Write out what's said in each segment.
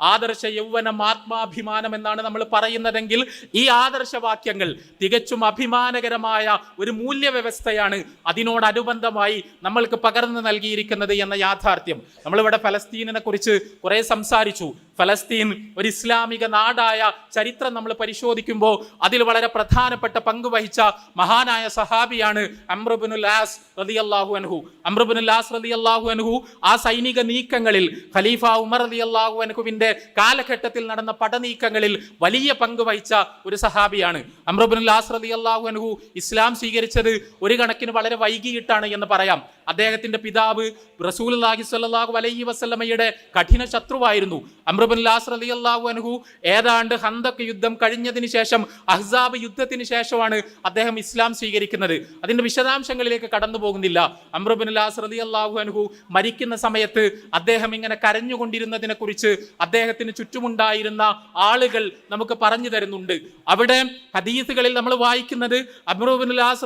ആദർശ യൗവനം ആത്മാഭിമാനം എന്നാണ് നമ്മൾ പറയുന്നതെങ്കിൽ ഈ ആദർശവാക്യങ്ങൾ തികച്ചും അഭിമാനകരമായ ഒരു മൂല്യവ്യവസ്ഥയാണ് അതിനോടനുബന്ധമായി നമ്മൾക്ക് പകർന്നു നൽകിയിരിക്കുന്നത് എന്ന യാഥാർത്ഥ്യം. നമ്മളിവിടെ ഫലസ്തീനിനെ കുറിച്ച് കുറെ സംസാരിച്ചു. ഫലസ്തീൻ ഒരു ഇസ്ലാമിക നാടായ ചരിത്രം നമ്മൾ പരിശോധിക്കുമ്പോൾ അതിൽ വളരെ പ്രധാനപ്പെട്ട പങ്ക് വഹിച്ച മഹാനായ സഹാബിയാണ് അമ്രബുനുൽ ആസ് റളിയല്ലാഹു അൻഹു. അമ്രബുനുൽ ആസ് റളിയല്ലാഹു അൻഹു ആ സൈനിക നീക്കങ്ങളിൽ ഖലീഫ ഉമർ റളിയല്ലാഹു അൻഹുവിന്റെ കാലഘട്ടത്തിൽ നടന്ന പടനീക്കങ്ങളിൽ വലിയ പങ്ക് വഹിച്ച ഒരു സഹാബിയാണ്. അമ്രബുനുൽ ആസ് അള്ളാഹു അൻഹു ഇസ്ലാം സ്വീകരിച്ചത് ഒരു കണക്കിന് വളരെ വൈകിയിട്ടാണ് എന്ന് പറയാം. അദ്ദേഹത്തിന്റെ പിതാവ് റസൂൽ റസൂലുള്ളാഹി സ്വല്ലല്ലാഹു അലൈഹി വസ്ലമയുടെ കഠിന ശത്രുവായിരുന്നു. അൻഹു ഏതാണ്ട് ഹന്തക് യുദ്ധം കഴിഞ്ഞതിന് ശേഷം അഹ്സാബ് യുദ്ധത്തിന് ശേഷമാണ് അദ്ദേഹം ഇസ്ലാം സ്വീകരിക്കുന്നത്. അതിന്റെ വിശദാംശങ്ങളിലേക്ക് കടന്നു പോകുന്നില്ല അമ്രബുൽ ലാസ് മരിക്കുന്ന സമയത്ത് അദ്ദേഹം ഇങ്ങനെ കരഞ്ഞുകൊണ്ടിരുന്നതിനെ കുറിച്ച് അദ്ദേഹത്തിന് ചുറ്റുമുണ്ടായിരുന്ന ആളുകൾ നമുക്ക് പറഞ്ഞു തരുന്നുണ്ട്. അവിടെ ഹദീസുകളിൽ നമ്മൾ വായിക്കുന്നത് അമ്രബുൽ ലാസ്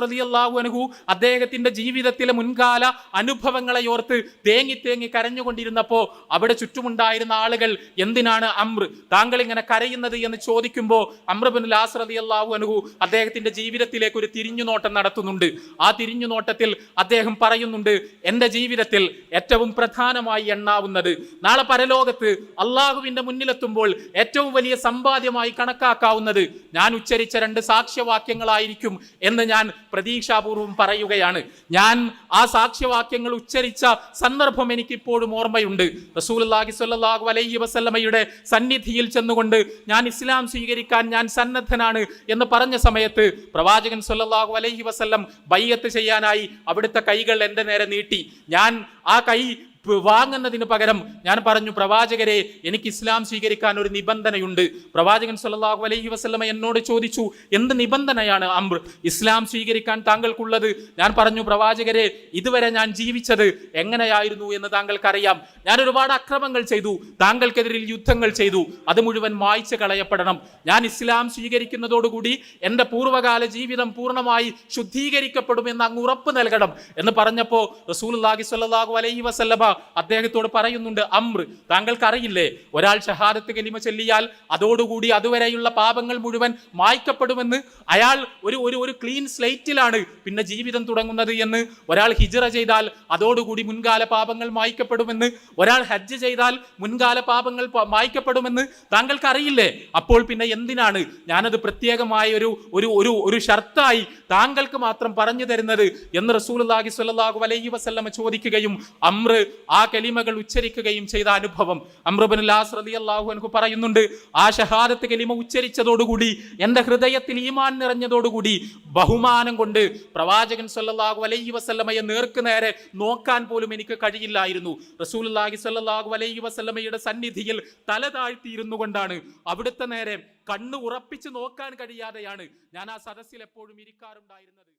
അദ്ദേഹത്തിന്റെ ജീവിതത്തിലെ മുൻകാല അനുഭവങ്ങളെ ഓർത്ത് തേങ്ങി തേങ്ങി കരഞ്ഞുകൊണ്ടിരുന്നപ്പോൾ അവിടെ ചുറ്റുമുണ്ടായിരുന്ന ആളുകൾ എന്തിനാണ് അമ്ര? താങ്കൾ ഇങ്ങനെ കരയുന്നത് എന്ന് ചോദിക്കുമ്പോൾ അമ്രബിൻ ലാസ് റതി അള്ളാഹു അനുഹു അദ്ദേഹത്തിന്റെ ജീവിതത്തിലേക്ക് ഒരു തിരിഞ്ഞുനോട്ടം നടത്തുന്നുണ്ട്. ആ തിരിഞ്ഞുനോട്ടത്തിൽ അദ്ദേഹം പറയുന്നുണ്ട് എന്റെ ജീവിതത്തിൽ ഏറ്റവും പ്രധാനമായി എണ്ണാവുന്നത് നാളെ പരലോകത്ത് അള്ളാഹുവിന്റെ മുന്നിലെത്തുമ്പോൾ ഏറ്റവും വലിയ സമ്പാദ്യമായി കണക്കാക്കാവുന്നത് ഞാൻ ഉച്ചരിച്ച രണ്ട് സാക്ഷ്യവാക്യങ്ങളായിരിക്കും എന്ന് ഞാൻ പ്രതീക്ഷാപൂർവം പറയുകയാണ്. ഞാൻ ആ സാക്ഷ്യവാക്യങ്ങൾ ഉച്ചരിച്ച സന്ദർഭം എനിക്കിപ്പോഴും ഓർമ്മയുണ്ട്. റസൂലുള്ളാഹി സ്വല്ലല്ലാഹു അലൈഹി വസല്ലമയുടെ സന്നിധിയിൽ ചെന്നുകൊണ്ട് ഞാൻ ഇസ്ലാം സ്വീകരിക്കാൻ ഞാൻ സന്നദ്ധനാണ് എന്ന് പറഞ്ഞ സമയത്ത് പ്രവാചകൻ സ്വല്ലല്ലാഹു അലൈഹി വസ്ല്ലം ബയ്യത്ത് ചെയ്യാനായി അവിടുത്തെ കൈകൾ എന്റെ നേരെ നീട്ടി. ഞാൻ ആ കൈ വാങ്ങുന്നതിന് പകരം ഞാൻ പറഞ്ഞു പ്രവാചകരെ എനിക്ക് ഇസ്ലാം സ്വീകരിക്കാൻ ഒരു നിബന്ധനയുണ്ട്. പ്രവാചകൻ സല്ലാഹു അലൈഹി വസല്ലമ എന്നോട് ചോദിച്ചു എന്ത് നിബന്ധനയാണ് അമ്ര ഇസ്ലാം സ്വീകരിക്കാൻ താങ്കൾക്കുള്ളത്? ഞാൻ പറഞ്ഞു പ്രവാചകരെ ഇതുവരെ ഞാൻ ജീവിച്ചത് എങ്ങനെയായിരുന്നു എന്ന് താങ്കൾക്കറിയാം. ഞാൻ ഒരുപാട് അക്രമങ്ങൾ ചെയ്തു താങ്കൾക്കെതിരിൽ യുദ്ധങ്ങൾ ചെയ്തു അത് മുഴുവൻ മായ്ച്ചു കളയപ്പെടണം. ഞാൻ ഇസ്ലാം സ്വീകരിക്കുന്നതോടുകൂടി എന്റെ പൂർവകാല ജീവിതം പൂർണമായി ശുദ്ധീകരിക്കപ്പെടുമെന്ന് അങ്ങ് ഉറപ്പ് നൽകണം എന്ന് പറഞ്ഞപ്പോൾ റസൂലുള്ളാഹി സ്വല്ലല്ലാഹു അലൈഹി വസല്ലമ അദ്ദേഹത്തോട് പറയുന്നുണ്ട് അമ്ര താങ്കൾക്ക് അറിയില്ലേ ഒരാൾ ഷഹാദത്ത് കലിമ ചൊല്ലിയാൽ അതോടുകൂടി അതുവരെയുള്ള പാപങ്ങൾ മുഴുവൻ മായ്ക്കപ്പെടുമെന്ന്. അയാൾ ഒരു ഒരു ഒരു ക്ലീൻ സ്ലേറ്റിലാണ് പിന്നെ ജീവിതം തുടങ്ങുന്നത് എന്ന്. ഒരാൾ ഹിജറ ചെയ്താൽ അതോടുകൂടി മുൻകാല പാപങ്ങൾ മായ്ക്കപ്പെടുമെന്ന്. ഒരാൾ ഹജ്ജ് ചെയ്താൽ മുൻകാല പാപങ്ങൾ മായ്ക്കപ്പെടുമെന്ന്. താങ്കൾക്ക് അറിയില്ലേ അപ്പോൾ പിന്നെ എന്തിനാണ് ഞാനത് പ്രത്യേകമായ ഒരു ഒരു ഒരു ഒരു ഷർത്തായി താങ്കൾക്ക് മാത്രം പറഞ്ഞു തരുന്നത്? എന്ന് റസൂലുള്ളാഹി സ്വല്ലല്ലാഹു അലൈഹി വസല്ലമ ചോദിക്കുകയും അമ്ര ആ കലിമകൾ ഉച്ചരിക്കുകയും ചെയ്ത അനുഭവം. അമ്രബിൻ ലാസ് റളിയല്ലാഹു അൻഹു പറയുന്നുണ്ട് ആ ഷഹാദത്ത് കലിമ ഉച്ചരിച്ചതോടുകൂടി എന്റെ ഹൃദയത്തിൽ ഈമാൻ നിറഞ്ഞതോടുകൂടി ബഹുമാനം കൊണ്ട് പ്രവാചകൻ സല്ലാഹു അലൈഹി വസ്ലമയെ നേർക്ക് നേരെ നോക്കാൻ പോലും എനിക്ക് കഴിയില്ലായിരുന്നു. റസൂലുള്ളാഹി സല്ലാഹു അലൈഹി വസ്ലമയുടെ സന്നിധിയിൽ തല താഴ്ത്തിയിരുന്നു കൊണ്ടാണ് അവിടുത്തെ നേരെ കണ്ണു ഉറപ്പിച്ച് നോക്കാൻ കഴിയാതെയാണ് ഞാൻ ആ സദസ്സിൽ എപ്പോഴും ഇരിക്കാറുണ്ടായിരുന്നത്.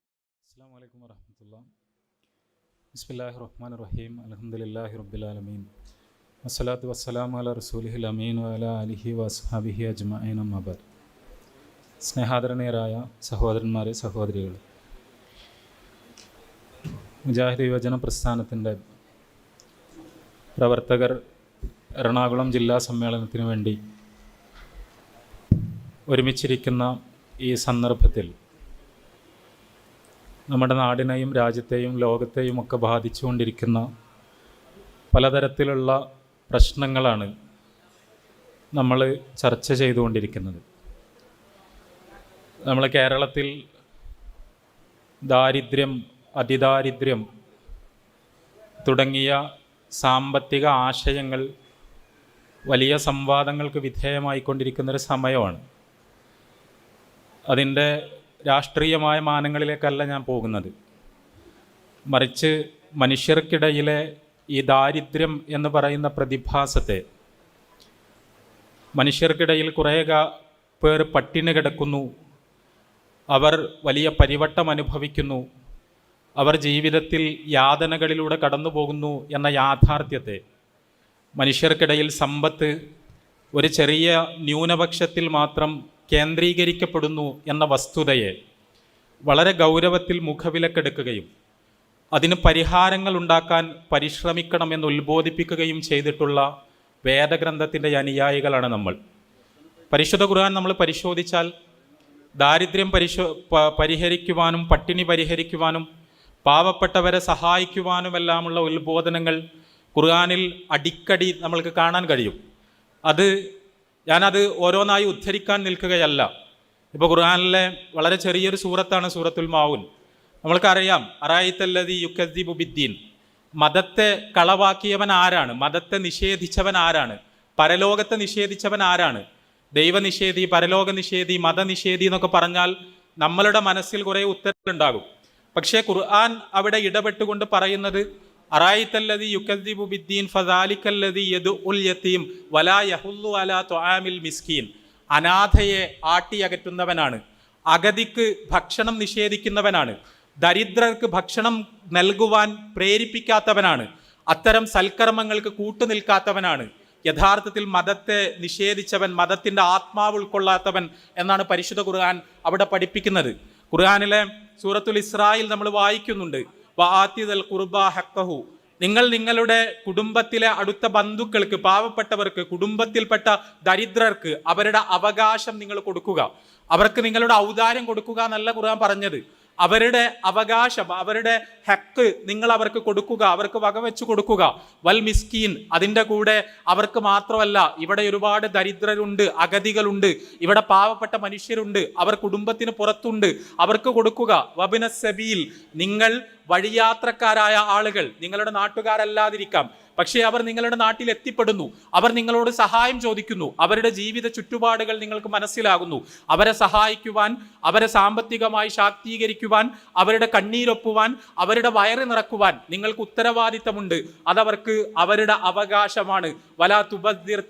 അസ്സാം വലൈക്കും വരഹമത്തുള്ള ബിസ്മില്ലാഹി റഹ്മാൻ റഹീം അലഹമുല്ലാഹി റബ്ബുലാലമീൻ വസ്സലാത്തു വസ്സലാം അല റസൂലിഹിൽ അമീൻ അല അലിഹി വസ്ഹാബിഹി അജ്മൈൻ അമ്മബർ സ്നേഹാദരണീയരായ സഹോദരന്മാരെ സഹോദരികൾ മുജാഹിദ് യുവജന പ്രസ്ഥാനത്തിന്റെ പ്രവർത്തകർ എറണാകുളം ജില്ലാ സമ്മേളനത്തിന് വേണ്ടി ഒരുമിച്ചിരിക്കുന്ന ഈ സന്ദർഭത്തിൽ നമ്മുടെ നാടിനെയും രാജ്യത്തെയും ലോകത്തെയും ഒക്കെ ബാധിച്ചുകൊണ്ടിരിക്കുന്ന പലതരത്തിലുള്ള പ്രശ്നങ്ങളാണ് നമ്മൾ ചർച്ച ചെയ്തുകൊണ്ടിരിക്കുന്നത്. നമ്മൾ കേരളത്തിൽ ദാരിദ്ര്യം അതിദാരിദ്ര്യം തുടങ്ങിയ സാമ്പത്തിക ആശയങ്ങൾ വലിയ സംവാദങ്ങൾക്ക് വിധേയമായിക്കൊണ്ടിരിക്കുന്നൊരു സമയമാണ്. അതിന്റെ രാഷ്ട്രീയമായ മാനങ്ങളിലേക്കല്ല ഞാൻ പോകുന്നത്. മറിച്ച് മനുഷ്യർക്കിടയിലെ ഈ ദാരിദ്ര്യം എന്ന് പറയുന്ന പ്രതിഭാസത്തെ മനുഷ്യർക്കിടയിൽ കുറേ പേർ പട്ടിണി കിടക്കുന്നു. അവർ വലിയ പരിവട്ടം അനുഭവിക്കുന്നു. അവർ ജീവിതത്തിൽ യാതനകളിലൂടെ കടന്നു പോകുന്നു എന്ന യാഥാർത്ഥ്യത്തെ. മനുഷ്യർക്കിടയിൽ സമ്പത്ത് ഒരു ചെറിയ ന്യൂനപക്ഷത്തിൽ മാത്രം കേന്ദ്രീകരിക്കപ്പെടുന്നു എന്ന വസ്തുതയെ വളരെ ഗൗരവത്തിൽ മുഖവിലക്കെടുക്കുകയും അതിന് പരിഹാരങ്ങൾ ഉണ്ടാക്കാൻ പരിശ്രമിക്കണമെന്ന് ഉത്ബോധിപ്പിക്കുകയും ചെയ്തിട്ടുള്ള വേദഗ്രന്ഥത്തിന്റെ അനുയായികളാണ് നമ്മൾ. പരിശുദ്ധ ഖുർആൻ നമ്മൾ പരിശോധിച്ചാൽ ദാരിദ്ര്യം പരിശോ പരിഹരിക്കുവാനും പട്ടിണി പരിഹരിക്കുവാനും പാവപ്പെട്ടവരെ സഹായിക്കുവാനുമെല്ലാമുള്ള ഉത്ബോധനങ്ങൾ ഖുർആനിൽ അടിക്കടി നമ്മൾക്ക് കാണാൻ കഴിയും. അത് ഞാനത് ഓരോന്നായി ഉദ്ധരിക്കാൻ നിൽക്കുകയല്ല. ഇപ്പോൾ ഖുർആാനിലെ വളരെ ചെറിയൊരു സൂറത്താണ് സൂറത്തുൽ മാവുൻ നമ്മൾക്കറിയാം അറായിത്തല്ലതി യുക്കദ്ദീബു ബിദ്ദീൻ. മതത്തെ കളവാക്കിയവൻ ആരാണ്? മതത്തെ നിഷേധിച്ചവൻ ആരാണ്? പരലോകത്തെ നിഷേധിച്ചവൻ ആരാണ്? ദൈവനിഷേധി പരലോക നിഷേധി മതനിഷേധി എന്നൊക്കെ പറഞ്ഞാൽ നമ്മളുടെ മനസ്സിൽ കുറേ ഉത്തരങ്ങളുണ്ടാകും പക്ഷേ ഖുർആൻ അവിടെ ഇടപെട്ടുകൊണ്ട് പറയുന്നത് അറായിത്തല്ലതി യുക്കദ്ദീബു ബിദ്ദീൻ ഫദാലിക്കല്ലതി യദു ഉൽ വലാ അലാ മിസ്കീൻ. അനാഥയെ ആട്ടിയകറ്റുന്നവനാണ്. അഗതിക്ക് ഭക്ഷണം നിഷേധിക്കുന്നവനാണ്. ദരിദ്രർക്ക് ഭക്ഷണം നൽകുവാൻ പ്രേരിപ്പിക്കാത്തവനാണ്. അത്തരം സൽക്കർമ്മങ്ങൾക്ക് കൂട്ടുനിൽക്കാത്തവനാണ്. യഥാർത്ഥത്തിൽ മതത്തെ നിഷേധിച്ചവൻ മതത്തിന്റെ ആത്മാവ് ഉൾക്കൊള്ളാത്തവൻ എന്നാണ് പരിശുദ്ധ ഖുർആൻ അവിടെ പഠിപ്പിക്കുന്നത്. ഖുർആാനിലെ സൂറത്തുൽ ഇസ്രായിൽ നമ്മൾ വായിക്കുന്നുണ്ട്. വാത്തിദൽ കുർബ ഹക്കഹു. നിങ്ങൾ നിങ്ങളുടെ കുടുംബത്തിലെ അടുത്ത ബന്ധുക്കൾക്ക് പാവപ്പെട്ടവർക്ക് കുടുംബത്തിൽപ്പെട്ട ദരിദ്രർക്ക് അവരുടെ അവകാശം നിങ്ങൾ കൊടുക്കുക. അവർക്ക് നിങ്ങളുടെ ഔദാര്യം കൊടുക്കുക എന്നല്ല ഖുർആൻ പറഞ്ഞത്. അവരുടെ അവകാശം അവരുടെ ഹക്ക് നിങ്ങൾ അവർക്ക് കൊടുക്കുക അവർക്ക് വകവെച്ച് കൊടുക്കുക. വൽ മിസ്കീൻ അതിന്റെ കൂടെ അവർക്ക് മാത്രമല്ല ഇവിടെ ഒരുപാട് ദരിദ്രരുണ്ട് അഗതികളുണ്ട് ഇവിടെ പാവപ്പെട്ട മനുഷ്യരുണ്ട് അവർ കുടുംബത്തിന് പുറത്തുണ്ട് അവർക്ക് കൊടുക്കുക. വബിന സബീൽ നിങ്ങൾ വഴിയാത്രക്കാരായ ആളുകൾ നിങ്ങളുടെ നാട്ടുകാരല്ലാതിരിക്കാം. പക്ഷേ അവർ നിങ്ങളുടെ നാട്ടിൽ എത്തിപ്പെടുന്നു. അവർ നിങ്ങളോട് സഹായം ചോദിക്കുന്നു. അവരുടെ ജീവിത ചുറ്റുപാടുകൾ നിങ്ങൾക്ക് മനസ്സിലാകുന്നു. അവരെ സഹായിക്കുവാൻ അവരെ സാമ്പത്തികമായി ശാക്തീകരിക്കുവാൻ അവരുടെ കണ്ണീരൊപ്പുവാൻ അവരുടെ വയറ് നിറക്കുവാൻ നിങ്ങൾക്ക് ഉത്തരവാദിത്തമുണ്ട്. അതവർക്ക് അവരുടെ അവകാശമാണ്. വലാ തുബദ്ദിർ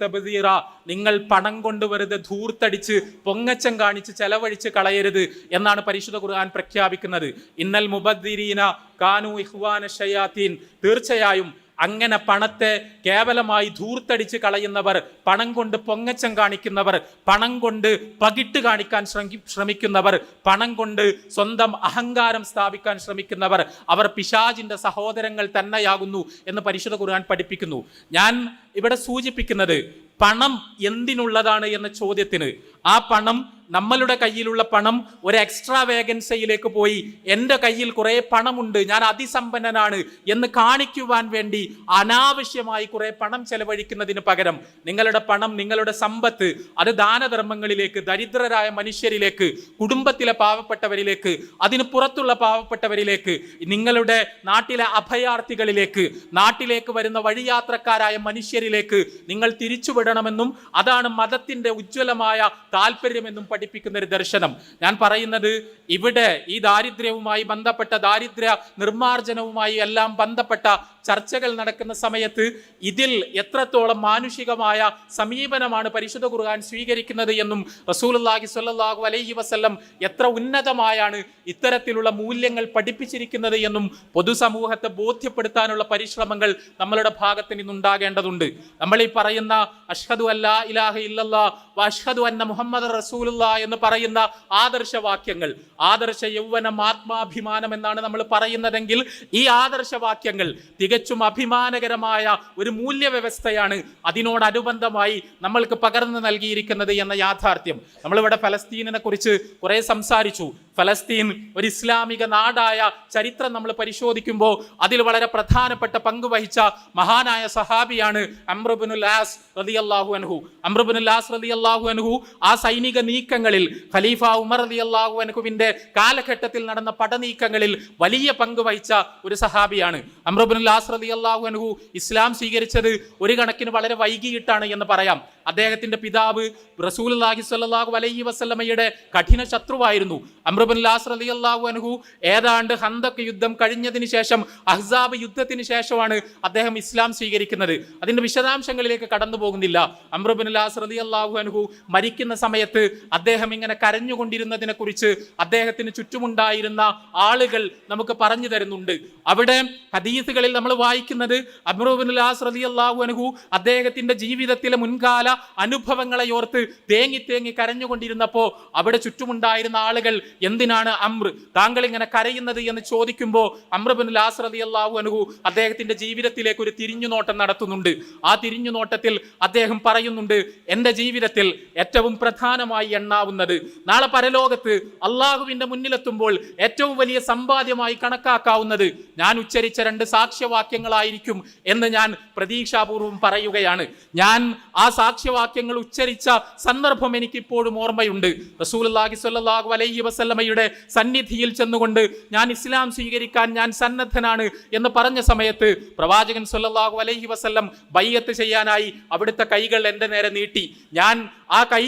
നിങ്ങൾ പണം കൊണ്ട് വെറുതെ ധൂർത്തടിച്ച് പൊങ്ങച്ചം കാണിച്ച് ചെലവഴിച്ച് കളയരുത് എന്നാണ് പരിശുദ്ധ ഖുർആൻ പ്രഖ്യാപിക്കുന്നത്. ഇന്നൽ മുബദ്ദീന കാനു ഇഹ്വാന ഷയാത്തീൻ. തീർച്ചയായും അങ്ങനെ പണത്തെ കേവലമായി ധൂർത്തടിച്ച് കളയുന്നവർ പണം കൊണ്ട് പൊങ്ങച്ചം കാണിക്കുന്നവർ പണം കൊണ്ട് പകിട്ട് കാണിക്കാൻ ശ്രമി ശ്രമിക്കുന്നവർ പണം കൊണ്ട് സ്വന്തം അഹങ്കാരം സ്ഥാപിക്കാൻ ശ്രമിക്കുന്നവർ അവർ പിശാജിന്റെ സഹോദരങ്ങൾ തന്നെയാകുന്നു എന്ന് പരിശുദ്ധ ഖുർആൻ പഠിപ്പിക്കുന്നു. ഞാൻ ഇവിടെ സൂചിപ്പിക്കുന്നത് പണം എന്തിനുള്ളതാണ് എന്ന ചോദ്യത്തിന് ആ പണം നമ്മളുടെ കയ്യിലുള്ള പണം ഒരു എക്സ്ട്രാ വേഗൻസിയിലേക്ക് പോയി എന്റെ കയ്യിൽ കുറേ പണമുണ്ട് ഞാൻ അതിസമ്പന്നനാണ് എന്ന് കാണിക്കുവാൻ വേണ്ടി അനാവശ്യമായി കുറേ പണം ചെലവഴിക്കുന്നതിന് പകരം നിങ്ങളുടെ പണം നിങ്ങളുടെ സമ്പത്ത് അത് ദാനധർമ്മങ്ങളിലേക്ക് ദരിദ്രരായ മനുഷ്യരിലേക്ക് കുടുംബത്തിലെ പാവപ്പെട്ടവരിലേക്ക് അതിന് പുറത്തുള്ള പാവപ്പെട്ടവരിലേക്ക് നിങ്ങളുടെ നാട്ടിലെ അഭയാർത്ഥികളിലേക്ക് നാട്ടിലേക്ക് വരുന്ന വഴിയാത്രക്കാരായ മനുഷ്യരിലേക്ക് നിങ്ങൾ തിരിച്ചുവിടണമെന്നും അതാണ് മതത്തിന്റെ ഉജ്ജ്വലമായ താല്പര്യമെന്നും പഠിപ്പിക്കുന്ന ഒരു ദർശനം. ഞാൻ പറയുന്നത് ഇവിടെ ഈ ദാരിദ്ര്യവുമായി ബന്ധപ്പെട്ട ദാരിദ്ര്യ നിർമ്മാർജനവുമായി എല്ലാം ബന്ധപ്പെട്ട ചർച്ചകൾ നടക്കുന്ന സമയത്ത് ഇതിൽ എത്രത്തോളം മാനുഷികമായ സമീപനമാണ് പരിശുദ്ധ ഖുർആൻ സ്വീകരിക്കുന്നത് എന്നും റസൂലുള്ളാഹി സ്വല്ലല്ലാഹു അലൈഹി വസല്ലം എത്ര ഉന്നതമായാണ് ഇത്തരത്തിലുള്ള മൂല്യങ്ങൾ പഠിപ്പിച്ചിരിക്കുന്നത് എന്നും പൊതുസമൂഹത്തെ ബോധ്യപ്പെടുത്താനുള്ള പരിശ്രമങ്ങൾ നമ്മളുടെ ഭാഗത്ത് നിന്നുണ്ടാകേണ്ടതുണ്ട്. നമ്മൾ ഈ പറയുന്ന അഷ്ഹദു അല്ലാ ഇലാഹ ഇല്ലല്ലാ അഷ്ഹദു അന്ന മുഹമ്മദ് റസൂലുള്ള എന്ന് പറയുന്ന ആദർശവാക്യങ്ങൾ ആദർശ യൗവനം ആത്മാഭിമാനം എന്നാണ് നമ്മൾ പറയുന്നതെങ്കിൽ ഈ ആദർശവാക്യങ്ങൾ തികച്ചും അഭിമാനകരമായ ഒരു മൂല്യവ്യവസ്ഥയാണ് അതിനോടനുബന്ധമായി നമ്മൾക്ക് പകർന്നു നൽകിയിരിക്കുന്നത് എന്ന യാഥാർത്ഥ്യം. നമ്മളിവിടെ ഫലസ്തീനിനെ കുറിച്ച് കുറെ സംസാരിച്ചു. ഫലസ്തീൻ ഒരു ഇസ്ലാമിക നാടായ ചരിത്രം നമ്മൾ പരിശോധിക്കുമ്പോൾ അതിൽ വളരെ പ്രധാനപ്പെട്ട പങ്ക് വഹിച്ച മഹാനായ സഹാബിയാണ് അമ്രുബിനുൽ ആസ് റളിയല്ലാഹു അൻഹു. അമ്രുബിനുൽ ആസ് റളിയല്ലാഹു അൻഹു ആ സൈനിക നീക്കങ്ങളിൽ ഖലീഫ ഉമർ റളിയല്ലാഹു അൻഹുവിന്റെ കാലഘട്ടത്തിൽ നടന്ന പടനീക്കങ്ങളിൽ വലിയ പങ്ക് വഹിച്ച ഒരു സഹാബിയാണ്. അമ്രുബിനുൽ ആസ് റളിയല്ലാഹു അൻഹു ഇസ്ലാം സ്വീകരിച്ചത് ഒരു കണക്കിന് വളരെ വൈകിയിട്ടാണ് എന്ന് പറയാം. അദ്ദേഹത്തിന്റെ പിതാവ് റസൂൽ റസൂലുള്ളാഹി സ്വല്ലല്ലാഹു അലൈഹി വസ്ലമയുടെ കഠിന ശത്രുവായിരുന്നു. അമ്രബുൻ ലാസ് അലി അള്ളാഹു അൻഹു ഏതാണ്ട് ഹന്തക്ക് യുദ്ധം കഴിഞ്ഞതിന് ശേഷം അഹ്സാബ് യുദ്ധത്തിന് ശേഷമാണ് അദ്ദേഹം ഇസ്ലാം സ്വീകരിക്കുന്നത്. അതിന്റെ വിശദാംശങ്ങളിലേക്ക് കടന്നു പോകുന്നില്ല അമ്രബുൻ ലാസ് അലി അള്ളാഹു അൻഹു മരിക്കുന്ന സമയത്ത് അദ്ദേഹം ഇങ്ങനെ കരഞ്ഞുകൊണ്ടിരുന്നതിനെ കുറിച്ച് അദ്ദേഹത്തിന് ചുറ്റുമുണ്ടായിരുന്ന ആളുകൾ നമുക്ക് പറഞ്ഞു തരുന്നുണ്ട്. അവിടെ ഹദീസുകളിൽ നമ്മൾ വായിക്കുന്നത് അമ്രബുൻ ലാസ് അലി അള്ളാഹു അൻഹു അദ്ദേഹത്തിന്റെ ജീവിതത്തിലെ മുൻകാല അനുഭവങ്ങളെ ഓർത്ത് തേങ്ങി തേങ്ങി കരഞ്ഞുകൊണ്ടിരുന്നപ്പോൾ അവിടെ ചുറ്റുമുണ്ടായിരുന്ന ആളുകൾ എന്തിനാണ് അമ്ര? താങ്കൾ ഇങ്ങനെ കരയുന്നത് എന്ന് ചോദിക്കുമ്പോൾ അമ്രബിൻ ലാസ്രതി അള്ളാഹു അനുഹു അദ്ദേഹത്തിന്റെ ജീവിതത്തിലേക്ക് ഒരു തിരിഞ്ഞുനോട്ടം നടത്തുന്നുണ്ട്. ആ തിരിഞ്ഞുനോട്ടത്തിൽ അദ്ദേഹം പറയുന്നുണ്ട് എന്റെ ജീവിതത്തിൽ ഏറ്റവും പ്രധാനമായി എണ്ണാവുന്നത് നാളെ പരലോകത്ത് അള്ളാഹുവിന്റെ മുന്നിലെത്തുമ്പോൾ ഏറ്റവും വലിയ സമ്പാദ്യമായി കണക്കാക്കാവുന്നത് ഞാൻ ഉച്ചരിച്ച രണ്ട് സാക്ഷ്യവാക്യങ്ങളായിരിക്കും എന്ന് ഞാൻ പ്രതീക്ഷാപൂർവം പറയുകയാണ്. ഞാൻ ആ സാക്ഷ്യവാക്യങ്ങൾ ഉച്ചരിച്ച സന്ദർഭം എനിക്കിപ്പോഴും ഓർമ്മയുണ്ട്. റസൂലുള്ളാഹി സ്വല്ലല്ലാഹു അലൈഹി വസല്ലമയുടെ സന്നിധിയിൽ ചെന്നുകൊണ്ട് ഞാൻ ഇസ്ലാം സ്വീകരിക്കാൻ ഞാൻ സന്നദ്ധനാണ് എന്ന് പറഞ്ഞ സമയത്ത് പ്രവാചകൻ സ്വല്ലല്ലാഹു അലൈഹി വസല്ലം ബയ്യത്ത് ചെയ്യാനായി അവിടുത്തെ കൈകൾ എന്റെ നേരെ നീട്ടി. ഞാൻ ആ കൈ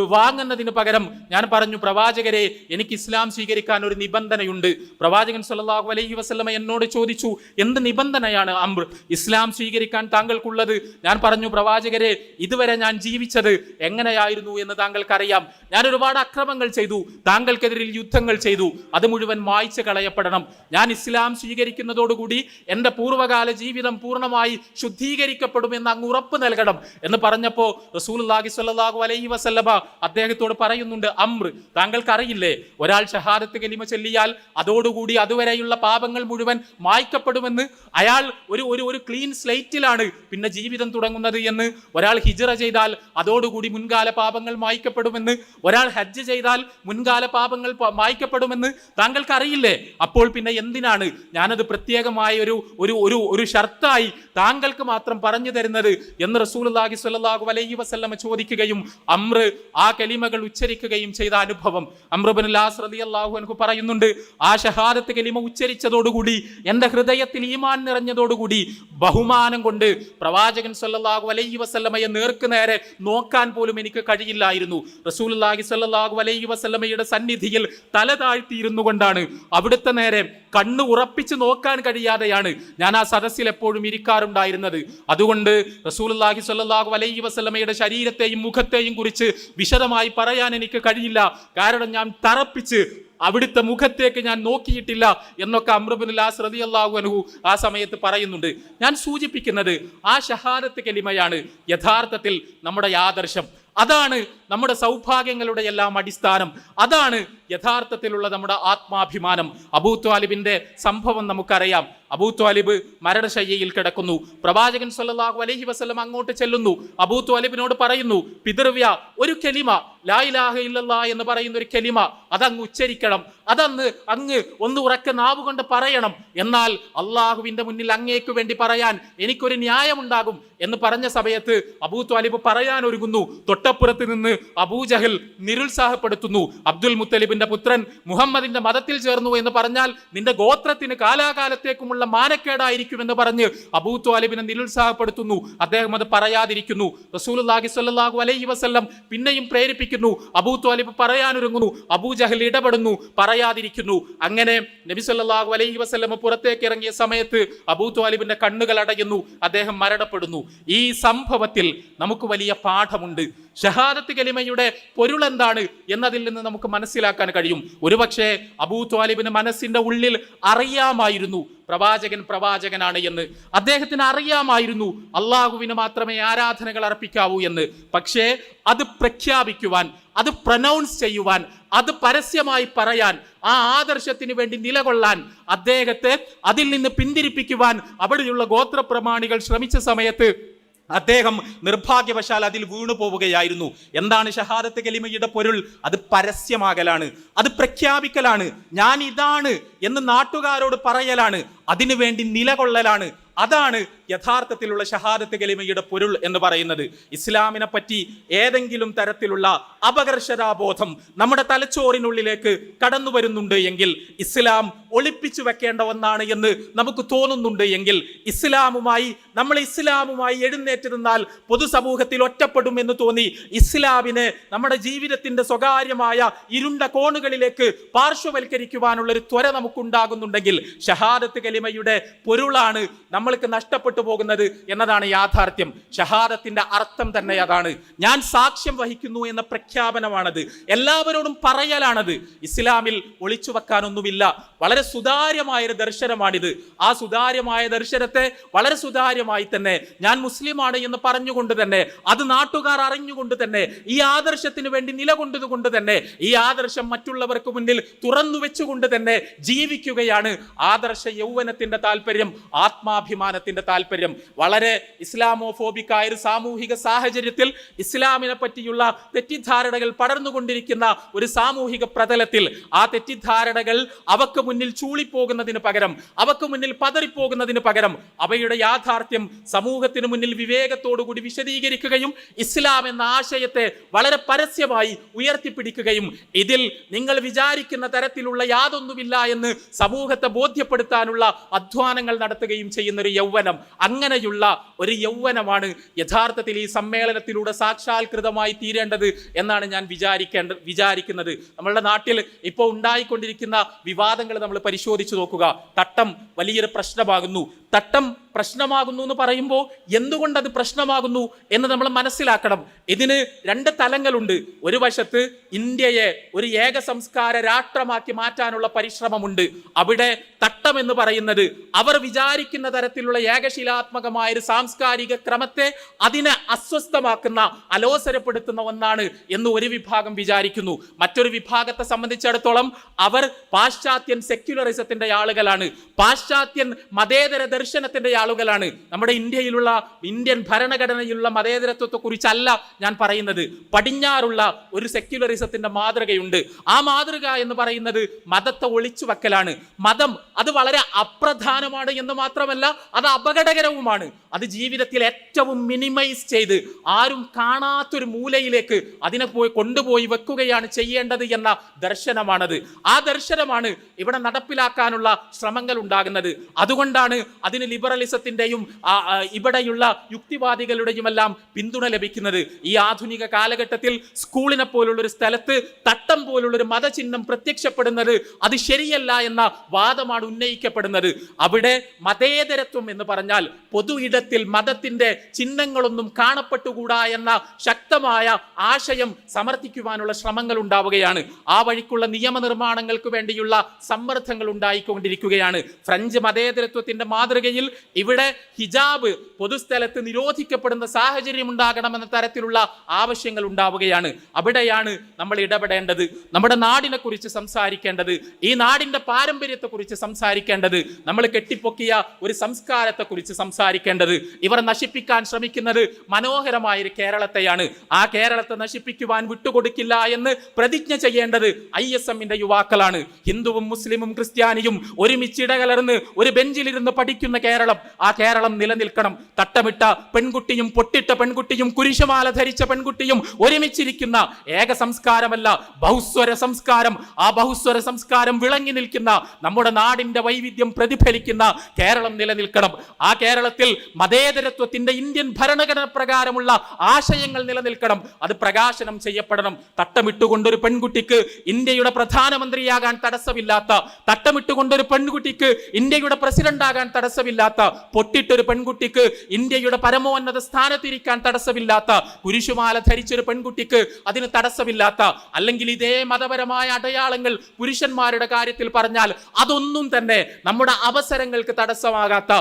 വാങ്ങുന്നതിന് പകരം ഞാൻ പറഞ്ഞു പ്രവാചകരെ എനിക്ക് ഇസ്ലാം സ്വീകരിക്കാൻ ഒരു നിബന്ധനയുണ്ട്. പ്രവാചകൻ സല്ലാഹു അലൈഹി വസല്ലമ എന്നോട് ചോദിച്ചു എന്ത് നിബന്ധനയാണ് അമ്പ് ഇസ്ലാം സ്വീകരിക്കാൻ താങ്കൾക്കുള്ളത്? ഞാൻ പറഞ്ഞു പ്രവാചകരെ ഇതുവരെ ഞാൻ ജീവിച്ചത് എങ്ങനെയായിരുന്നു എന്ന് താങ്കൾക്കറിയാം. ഞാൻ ഒരുപാട് അക്രമങ്ങൾ ചെയ്തു താങ്കൾക്കെതിരിൽ യുദ്ധങ്ങൾ ചെയ്തു അത് മുഴുവൻ മായ്ച്ചു കളയപ്പെടണം. ഞാൻ ഇസ്ലാം സ്വീകരിക്കുന്നതോടുകൂടി എന്റെ പൂർവകാല ജീവിതം പൂർണമായി ശുദ്ധീകരിക്കപ്പെടുമെന്ന് അങ്ങ് ഉറപ്പ് നൽകണം എന്ന് പറഞ്ഞപ്പോൾ റസൂലുള്ളാഹി സ്വല്ലല്ലാഹു അലൈഹി വസല്ലമ അദ്ദേഹത്തോട് പറയുന്നുണ്ട് അമ്ര താങ്കൾക്കറിയില്ലേ ഒരാൾ ഷഹാദത്ത് കലിമ ചൊല്ലിയാൽ അതോടുകൂടി അതുവരെയുള്ള പാപങ്ങൾ മുഴുവൻ മായ്ക്കപ്പെടുമെന്ന്. അയാൾ ഒരു ഒരു ഒരു ക്ലീൻ സ്ലേറ്റിലാണ് പിന്നെ ജീവിതം തുടങ്ങുന്നത് എന്ന്. ഒരാൾ ഹിജറ ചെയ്താൽ അതോടുകൂടി മുൻകാല പാപങ്ങൾ മായ്ക്കപ്പെടുമെന്ന്. ഒരാൾ ഹജ്ജ് ചെയ്താൽ മുൻകാല പാപങ്ങൾ മായ്ക്കപ്പെടുമെന്ന്. താങ്കൾക്ക് അറിയില്ലേ അപ്പോൾ പിന്നെ എന്തിനാണ് ഞാനത് പ്രത്യേകമായ ഒരു ഒരു ഒരു ഒരു ഷർത്തായി താങ്കൾക്ക് മാത്രം പറഞ്ഞു തരുന്നത്? എന്ന് റസൂലുള്ളാഹി സ്വല്ലല്ലാഹു അലൈഹി വസല്ലമ ചോദിക്കുകയും അമ്ര ആ കലിമകൾ ഉച്ചരിക്കുകയും ചെയ്ത അനുഭവം. അമ്രബിൻ ലാസ് റളിയല്ലാഹു അൻഹു പറയുന്നുണ്ട് ആ ഷഹാദത്ത് കലിമ ഉച്ചരിച്ചതോടുകൂടി എന്റെ ഹൃദയത്തിൽ ഈമാൻ നിറഞ്ഞതോടുകൂടി ബഹുമാനം കൊണ്ട് പ്രവാചകൻ സല്ലാഹു അലൈഹി വസ്ലമയെ നേർക്ക് നേരെ നോക്കാൻ പോലും എനിക്ക് കഴിയില്ലായിരുന്നു. റസൂലുള്ളാഹി സല്ലാഹു അലൈഹി വസ്ലമയുടെ സന്നിധിയിൽ തല താഴ്ത്തിയിരുന്നു കൊണ്ടാണ് അവിടുത്തെ നേരെ കണ്ണ് ഉറപ്പിച്ച് നോക്കാൻ കഴിയാതെയാണ് ഞാൻ ആ സദസ്സിൽ എപ്പോഴും ഇരിക്കാറുണ്ടായിരുന്നത്. അതുകൊണ്ട് റസൂൽ റസൂലുള്ളാഹി സല്ലാഹു അലൈഹി വസ്ലമയുടെ ശരീരത്തെയും മുഖത്തെയും കുറിച്ച് വിശദമായി പറയാൻ എനിക്ക് കഴിയില്ല കാരണം ഞാൻ തറപ്പിച്ച് അവിടുത്തെ മുഖത്തേക്ക് ഞാൻ നോക്കിയിട്ടില്ല എന്നൊക്കെ അമ്രബുൻ റളിയല്ലാഹു അൻഹു ആ സമയത്ത് പറയുന്നുണ്ട്. ഞാൻ സൂചിപ്പിക്കുന്നത് ആ ഷഹാദത്ത് കലിമയാണ് യഥാർത്ഥത്തിൽ നമ്മുടെ ആദർശം. അതാണ് നമ്മുടെ സൗഭാഗ്യങ്ങളുടെ എല്ലാം അടിസ്ഥാനം. അതാണ് യഥാർത്ഥത്തിലുള്ള നമ്മുടെ ആത്മാഭിമാനം. അബൂ ത്വാലിബിന്റെ സംഭവം നമുക്കറിയാം. അബൂ ത്വാലിബ് മരണശയ്യയിൽ കിടക്കുന്നു. പ്രവാചകൻ സല്ലാഹു അലഹി വസ്ലം അങ്ങോട്ട് ചെല്ലുന്നു. അബൂ ത്വാലിബിനോട് പറയുന്നു പിതൃവ്യ ഒരു കെലിമ ലായിലാഹ ഇല്ലല്ലാ എന്ന് പറയുന്ന ഒരു കെലിമ അതങ്ങ് ഉച്ചരിക്കണം. അതങ്ങ് അങ്ങ് ഒന്ന് ഉറക്കെ നാവ് കൊണ്ട് പറയണം. എന്നാൽ അള്ളാഹുവിന്റെ മുന്നിൽ അങ്ങേക്ക് വേണ്ടി പറയാൻ എനിക്കൊരു ന്യായമുണ്ടാകും. എന്ന് പറഞ്ഞ സമയത്ത് അബൂ ത്വാലിബ് പറയാൻ ഒരുങ്ങുന്നു തൊട്ടപ്പുറത്ത് നിന്ന് അബൂജഹൽ നിരുത്സാഹപ്പെടുത്തുന്നു. അബ്ദുൽ മുത്തലിബിന്റെ പുത്രൻ മുഹമ്മദിന്റെ മതത്തിൽ ചേർന്നു എന്ന് പറഞ്ഞാൽ നിന്റെ ഗോത്രത്തിന് കാലാകാലത്തേക്കുമുള്ള മാനക്കേടായിരിക്കും എന്ന് പറഞ്ഞ് അബൂ ത്വാലിബിനെ നിരുത്സാഹപ്പെടുത്തുന്നു. അദ്ദേഹം അത് പറയാതിരിക്കുന്നു. റസൂലുള്ളാഹി സ്വല്ലല്ലാഹു അലൈഹി വസല്ലം പിന്നെയും പ്രേരിപ്പിക്കുന്നു. അബൂ ത്വാലിബ് പറയാനൊരുങ്ങുന്നു. അബൂ ജഹൽ ഇടപെടുന്നു പറയാതിരിക്കുന്നു. അങ്ങനെ നബി സ്വല്ലല്ലാഹു അലൈഹി വസല്ലം പുറത്തേക്ക് ഇറങ്ങിയ സമയത്ത് അബൂ ത്വാലിബിന്റെ കണ്ണുകൾ അടയുന്നു. അദ്ദേഹം മരണപ്പെടുന്നു. ഈ സംഭവത്തിൽ നമുക്ക് വലിയ പാഠമുണ്ട്. ഷഹാദത്ത് കലിമയുടെ പൊരുൾ എന്താണ് എന്നതിൽ നിന്ന് നമുക്ക് മനസ്സിലാക്കാൻ കഴിയും. ഒരുപക്ഷെ അബൂ ത്വാലിബിന് മനസ്സിന്റെ ഉള്ളിൽ അറിയാമായിരുന്നു പ്രവാചകൻ പ്രവാചകനാണ് എന്ന്. അദ്ദേഹത്തിന് അറിയാമായിരുന്നു അള്ളാഹുവിന് മാത്രമേ ആരാധനകൾ അർപ്പിക്കാവൂ എന്ന്. പക്ഷേ അത് പ്രഖ്യാപിക്കുവാൻ അത് പ്രനൗൺസ് ചെയ്യുവാൻ അത് പരസ്യമായി പറയാൻ ആ ആദർശത്തിന് വേണ്ടി നിലകൊള്ളാൻ അദ്ദേഹത്തെ അതിൽ നിന്ന് പിന്തിരിപ്പിക്കുവാൻ അവിടെയുള്ള ഗോത്രപ്രമാണികൾ ശ്രമിച്ച സമയത്ത് അദ്ദേഹം നിർഭാഗ്യവശാൽ അതിൽ വീണു പോവുകയായിരുന്നു. എന്താണ് ഷഹാദത്ത് കലിമയുടെ പൊരുൾ? അത് പരസ്യമാകലാണ്. അത് പ്രഖ്യാപിക്കലാണ്. ഞാൻ ഇതാണ് എന്ന് നാട്ടുകാരോട് പറയലാണ്. അതിനുവേണ്ടി നിലകൊള്ളലാണ്. അതാണ് യഥാർത്ഥത്തിലുള്ള ഷഹാദത്ത് കലിമയുടെ പൊരുൾ എന്ന് പറയുന്നത് ഇസ്ലാമിനെ പറ്റി ഏതെങ്കിലും തരത്തിലുള്ള അപകർഷതാബോധം നമ്മുടെ തലച്ചോറിനുള്ളിലേക്ക് കടന്നു വരുന്നുണ്ട് എങ്കിൽ ഇസ്ലാം ഒളിപ്പിച്ചു വെക്കേണ്ട ഒന്നാണ് എന്ന് നമുക്ക് തോന്നുന്നുണ്ട് എങ്കിൽ ഇസ്ലാമുമായി നമ്മൾ ഇസ്ലാമുമായി എഴുന്നേറ്റ് നിന്നാൽ പൊതുസമൂഹത്തിൽ ഒറ്റപ്പെടും എന്ന് തോന്നി ഇസ്ലാമിനെ നമ്മുടെ ജീവിതത്തിന്റെ സ്വകാര്യമായ ഇരുണ്ട കോണുകളിലേക്ക് പാർശ്വവൽക്കരിക്കുവാനുള്ള ഒരു ത്വര നമുക്കുണ്ടാകുന്നുണ്ടെങ്കിൽ ഷഹാദത്ത് കലിമയുടെ പൊരുളാണ് നമ്മൾക്ക് നഷ്ടപ്പെട്ടു നഷ്ടപ്പെട്ടു പോകുന്നത് എന്നതാണ് യാഥാർത്ഥ്യം. ഷഹാദത്തിന്റെ അർത്ഥം തന്നെ അതാണ്. ഞാൻ സാക്ഷ്യം വഹിക്കുന്നു എന്ന പ്രഖ്യാപനമാണത്. എല്ലാവരോടും പറയലാണത്. ഇസ്ലാമിൽ ഒളിച്ചു വെക്കാനൊന്നുമില്ല. വളരെ സുതാര്യമായൊരു ദർശനമാണിത്. ആ സുതാര്യമായ ദർശനത്തെ വളരെ സുതാര്യമായി തന്നെ ഞാൻ മുസ്ലിമാണ് എന്ന് പറഞ്ഞുകൊണ്ട് തന്നെ അത് നാട്ടുകാർ അറിഞ്ഞുകൊണ്ട് തന്നെ ഈ ആദർശത്തിന് വേണ്ടി നിലകൊണ്ടതുകൊണ്ട് തന്നെ ഈ ആദർശം മറ്റുള്ളവർക്ക് മുന്നിൽ തുറന്നു വെച്ചുകൊണ്ട് തന്നെ ജീവിക്കുകയാണ്. ആദർശ യൗവനത്തിന്റെ താല്പര്യം ആത്മാഭിമാനത്തിന്റെ താല്പര്യം. വളരെ ഇസ്ലാമോഫോബിക്കായ ഒരു സാമൂഹിക സാഹചര്യത്തിൽ ഇസ്ലാമിനെ പറ്റിയുള്ള തെറ്റിദ്ധാരണകൾ പടർന്നുകൊണ്ടിരിക്കുന്ന ഒരു സാമൂഹിക പ്രതലത്തിൽ ആ തെറ്റിദ്ധാരണകൾ അവക്ക് മുന്നിൽ ചൂളിപ്പോകുന്നതിന് പകരം അവക്ക് മുന്നിൽ പതറിപ്പോകുന്നതിന് പകരം അവയുടെ യാഥാർത്ഥ്യം സമൂഹത്തിന് മുന്നിൽ വിവേകത്തോടുകൂടി വിശദീകരിക്കുകയും ഇസ്ലാം എന്ന ആശയത്തെ വളരെ പരസ്യമായി ഉയർത്തിപ്പിടിക്കുകയും ഇതിൽ നിങ്ങൾ വിചാരിക്കുന്ന തരത്തിലുള്ള യാതൊന്നുമില്ല എന്ന് സമൂഹത്തെ ബോധ്യപ്പെടുത്താനുള്ള അധ്വാനങ്ങൾ നടത്തുകയും ചെയ്യുന്ന ഒരു യൗവനം. അങ്ങനെയുള്ള ഒരു യൗവനമാണ് യഥാർത്ഥത്തിൽ ഈ സമ്മേളനത്തിലൂടെ സാക്ഷാത്കൃതമായി തീരേണ്ടത് എന്നാണ് ഞാൻ വിചാരിക്കേണ്ട വിചാരിക്കുന്നത്. നമ്മളുടെ നാട്ടിൽ ഇപ്പോൾ ഉണ്ടായിക്കൊണ്ടിരിക്കുന്ന വിവാദങ്ങൾ നമ്മൾ പരിശോധിച്ചു നോക്കുക. തട്ടം വലിയൊരു പ്രശ്നമാകുന്നു. തട്ടം പ്രശ്നമാകുന്നു എന്ന് പറയുമ്പോൾ എന്തുകൊണ്ട് അത് പ്രശ്നമാകുന്നു എന്ന് നമ്മൾ മനസ്സിലാക്കണം. ഇതിന് രണ്ട് തലങ്ങളുണ്ട്. ഒരു വശത്ത് ഇന്ത്യയെ ഒരു ഏക സംസ്കാര രാഷ്ട്രമാക്കി മാറ്റാനുള്ള പരിശ്രമമുണ്ട്. അവിടെ തട്ടം എന്ന് പറയുന്നത് അവർ വിചാരിക്കുന്ന തരത്തിലുള്ള ഏകശിലാത്മകമായ ഒരു സാംസ്കാരിക ക്രമത്തെ അതിനെ അസ്വസ്ഥമാക്കുന്ന അലോസരപ്പെടുത്തുന്ന ഒന്നാണ് എന്ന് ഒരു വിഭാഗം വിചാരിക്കുന്നു. മറ്റൊരു വിഭാഗത്തെ സംബന്ധിച്ചിടത്തോളം അവർ പാശ്ചാത്യൻ സെക്യുലറിസത്തിന്റെ ആളുകളാണ്. പാശ്ചാത്യൻ മതേതര ദർശനത്തിന്റെ ആളുകളാണ്. നമ്മുടെ ഇന്ത്യയിലുള്ള ഇന്ത്യൻ ഭരണഘടനയിലുള്ള മതേതരത്വത്തെ കുറിച്ചല്ല ഞാൻ പറയുന്നത്. പടിഞ്ഞാറുള്ള ഒരു സെക്യുലറിസത്തിന്റെ മാതൃകയുണ്ട്. ആ മാതൃക എന്ന് പറയുന്നത് മതത്തെ ഒളിച്ചു വെക്കലാണ് മതം അത് വളരെ അപ്രധാനമാണ് എന്ന് മാത്രമല്ല അത് അപകടകരവുമാണ് അത് ജീവിതത്തിൽ ഏറ്റവും മിനിമൈസ് ചെയ്ത് ആരും കാണാത്തൊരു മൂലയിലേക്ക് അതിനെ പോയി കൊണ്ടുപോയി വെക്കുകയാണ് ചെയ്യേണ്ടത് എന്ന ദർശനമാണത്. ആ ദർശനമാണ് ഇവിടെ നടപ്പിലാക്കാനുള്ള ശ്രമങ്ങൾ ഉണ്ടാകുന്നത്. അതുകൊണ്ടാണ് അതിന് ആ, ഇവിടെയുള്ള യുക്തിവാദികളുടെയും എല്ലാം പിന്തുണ ലഭിക്കുന്നത്. ഈ ആധുനിക കാലഘട്ടത്തിൽ സ്കൂളിനെ പോലുള്ളൊരു സ്ഥലത്ത് തട്ടം പോലുള്ളൊരു മതചിഹ്നം പ്രത്യക്ഷപ്പെടുന്നത് അത് ശരിയല്ല എന്ന വാദമാണ് ഉന്നയിക്കപ്പെടുന്നത്. അവിടെ മതേതരത്വം എന്ന് പറഞ്ഞാൽ പൊതു ഇടത്തിൽ മതത്തിന്റെ ചിഹ്നങ്ങളൊന്നും കാണപ്പെട്ടുകൂടാ എന്ന ശക്തമായ ആശയം സമർത്ഥിക്കുവാനുള്ള ശ്രമങ്ങൾ ഉണ്ടാവുകയാണ്. ആ വഴിക്കുള്ള നിയമനിർമ്മാണങ്ങൾക്ക് വേണ്ടിയുള്ള സമ്മർദ്ദങ്ങൾ ഉണ്ടായിക്കൊണ്ടിരിക്കുകയാണ്. ഫ്രഞ്ച് മതേതരത്വത്തിന്റെ മാതൃകയിൽ ഇവിടെ ഹിജാബ് പൊതുസ്ഥലത്ത് നിരോധിക്കപ്പെടുന്ന സാഹചര്യം ഉണ്ടാകണമെന്ന തരത്തിലുള്ള ആവശ്യങ്ങൾ ഉണ്ടാവുകയാണ്. അവിടെയാണ് നമ്മൾ ഇടപെടേണ്ടത്. നമ്മുടെ നാടിനെ കുറിച്ച് സംസാരിക്കേണ്ടത്. ഈ നാടിന്റെ പാരമ്പര്യത്തെക്കുറിച്ച് സംസാരിക്കേണ്ടത്. നമ്മൾ കെട്ടിപ്പൊക്കിയ ഒരു സംസ്കാരത്തെ സംസാരിക്കേണ്ടത്. ഇവർ നശിപ്പിക്കാൻ ശ്രമിക്കുന്നത് മനോഹരമായ ഒരു കേരളത്തെയാണ്. ആ കേരളത്തെ നശിപ്പിക്കുവാൻ വിട്ടുകൊടുക്കില്ല എന്ന് പ്രതിജ്ഞ ചെയ്യേണ്ടത് ഐ എസ് എമ്മിന്റെ യുവാക്കളാണ്. ഹിന്ദുവും മുസ്ലിമും ക്രിസ്ത്യാനിയും ഒരുമിച്ച് ഇടകലർന്ന് ഒരു ബെഞ്ചിലിരുന്ന് പഠിക്കുന്ന കേരളം. ആ കേരളം നിലനിൽക്കണം. തട്ടമിട്ട പെൺകുട്ടിയും പൊട്ടിട്ട പെൺകുട്ടിയും കുരിശുമാല ധരിച്ച പെൺകുട്ടിയും ഒരുമിച്ചിരിക്കുന്ന ഏക സംസ്കാരമല്ല ബഹുസ്വര സംസ്കാരം. ആ ബഹുസ്വര സംസ്കാരം വിളങ്ങി നിൽക്കുന്ന നമ്മുടെ നാടിന്റെ വൈവിധ്യം പ്രതിഫലിക്കുന്ന കേരളം നിലനിൽക്കണം. ആ കേരളത്തിൽ മതേതരത്വത്തിന്റെ ഇന്ത്യൻ ഭരണഘടന പ്രകാരമുള്ള ആശയങ്ങൾ നിലനിൽക്കണം. അത് പ്രകാശനം ചെയ്യപ്പെടണം. തട്ടമിട്ടുകൊണ്ടൊരു പെൺകുട്ടിക്ക് ഇന്ത്യയുടെ പ്രധാനമന്ത്രിയാകാൻ തടസ്സമില്ലാത്ത തട്ടമിട്ടുകൊണ്ടൊരു പെൺകുട്ടിക്ക് ഇന്ത്യയുടെ പ്രസിഡന്റ് ആകാൻ തടസ്സമില്ലാത്ത പൊട്ടിട്ടൊരു പെൺകുട്ടിക്ക് ഇന്ത്യയുടെ പരമോന്നത സ്ഥാനത്തിരിക്കാൻ തടസ്സമില്ലാത്ത കുരിശുമാല ധരിച്ചൊരു പെൺകുട്ടിക്ക് അതിന് തടസ്സമില്ലാത്ത അല്ലെങ്കിൽ ഇതേ മതപരമായ അടയാളങ്ങൾ പുരുഷന്മാരുടെ കാര്യത്തിൽ പറഞ്ഞാൽ അതൊന്നും തന്നെ നമ്മുടെ അവസരങ്ങൾക്ക് തടസ്സമാകാത്ത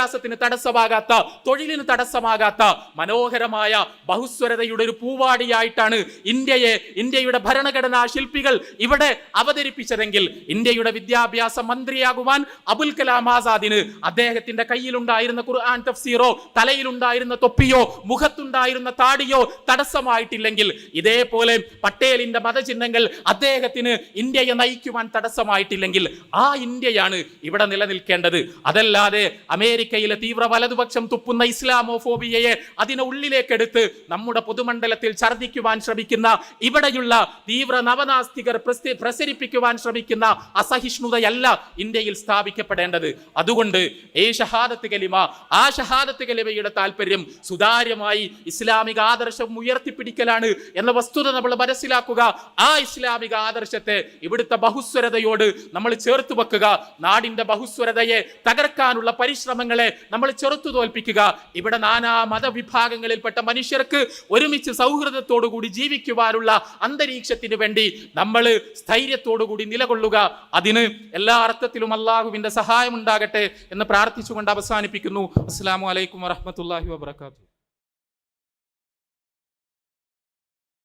വിദ്യാഭ്യാസത്തിന് തടസ്സമാകാത്ത തൊഴിലിന് തടസ്സമാകാത്ത മനോഹരമായ ബഹുസ്വരതയുടെ ഒരു പൂവാടിയായിട്ടാണ് ഇന്ത്യയെ ഇന്ത്യയുടെ ഭരണഘടനാ ശില്പികൾ ഇവിടെ അവതരിപ്പിച്ചതെങ്കിൽ ഇന്ത്യയുടെ വിദ്യാഭ്യാസ മന്ത്രിയാകുവാൻ അബുൽ കലാം ആസാദിന് അദ്ദേഹത്തിന്റെ കയ്യിലുണ്ടായിരുന്ന ഖുർആൻ തഫ്സീറോ തലയിലുണ്ടായിരുന്ന തൊപ്പിയോ മുഖത്തുണ്ടായിരുന്ന താടിയോ തടസ്സമായിട്ടില്ലെങ്കിൽ ഇതേപോലെ പട്ടേലിന്റെ മതചിഹ്നങ്ങൾ അദ്ദേഹത്തിന് ഇന്ത്യയെ നയിക്കുവാൻ തടസ്സമായിട്ടില്ലെങ്കിൽ ആ ഇന്ത്യയാണ് ഇവിടെ നിലനിൽക്കേണ്ടത്. അതല്ലാതെ അമേരിക്കയിലെ തീവ്ര വലതുപക്ഷം തുപ്പുന്ന ഇസ്ലാമോഫോബിയയെ അതിനെ ഉള്ളിലേക്കെടുത്ത് നമ്മുടെ പൊതുമണ്ഡലത്തിൽ ഛർദ്ദിക്കുവാൻ ശ്രമിക്കുന്ന ഇവിടെയുള്ള തീവ്ര നവനാസ്തികർ പ്രസരിപ്പിക്കുവാൻ ശ്രമിക്കുന്ന അസഹിഷ്ണുതയല്ല ഇന്ത്യയിൽ സ്ഥാപിക്കപ്പെടേണ്ടത്. അതുകൊണ്ട് ഏ ഷഹാദത്ത് കലിമ ആ ഷഹാദത്ത് കലിമയുടെ താല്പര്യം സുതാര്യമായി ഇസ്ലാമിക ആദർശം ഉയർത്തിപ്പിടിക്കലാണ് എന്ന വസ്തുത നമ്മൾ മനസ്സിലാക്കുക. ആ ഇസ്ലാമിക ആദർശത്തെ ഇവിടുത്തെ ബഹുസ്വരതയോട് നമ്മൾ ചേർത്ത് വെക്കുക. നാടിന്റെ ബഹുസ്വരതയെ തകർക്കാനുള്ള പരിശ്രമങ്ങളെ നമ്മൾ ചെറുത്തു തോൽപ്പിക്കുക. ഇവിടെ നാനാ മതവിഭാഗങ്ങളിൽപ്പെട്ട മനുഷ്യർക്ക് ഒരുമിച്ച് സൗഹൃദത്തോടുകൂടി ജീവിക്കുവാനുള്ള അന്തരീക്ഷത്തിന് വേണ്ടി നമ്മൾ സ്ഥൈര്യത്തോടുകൂടി നിലകൊള്ളുക. അതിന് എല്ലാ അർത്ഥത്തിലും അള്ളാഹുവിന്റെ സഹായം ഉണ്ടാകട്ടെ എന്ന് പ്രാർത്ഥിച്ചുകൊണ്ട് അവസാനിപ്പിക്കുന്നു. അസ്സാം വലൈക്കും വറഹമത്തല്ലാഹി വാബർക്കാത്തു